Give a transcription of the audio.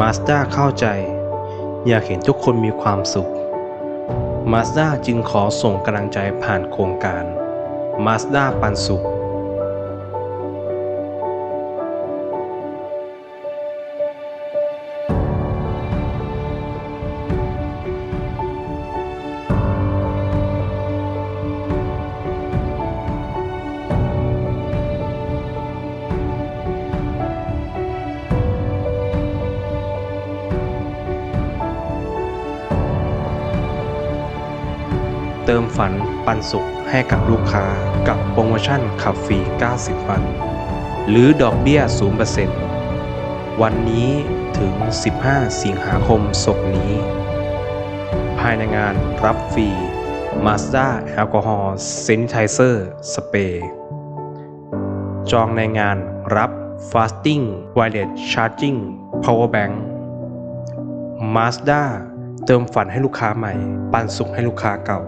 มาสด้าเข้าใจ อยากเห็นทุกคนมีความสุขมาสด้าจึงขอส่งกำลังใจผ่านโครงการมาสด้าปันสุข เติมฝันปันสุขให้กับลูกค้ากับโปรโมชั่นขับฟรี 90 วัน หรือดอกเบี้ย 0%วันนี้ถึง 15 สิงหาคมศกนี้ ภายในงานรับฟรี Mazda แอลกอฮอล์เซนิไทเซอร์สเปรย์จองในงานรับ Fasting Wireless Charging Power Bank Mazda เติมฝันให้ลูกค้าใหม่ ปันสุขให้ลูกค้าเก่า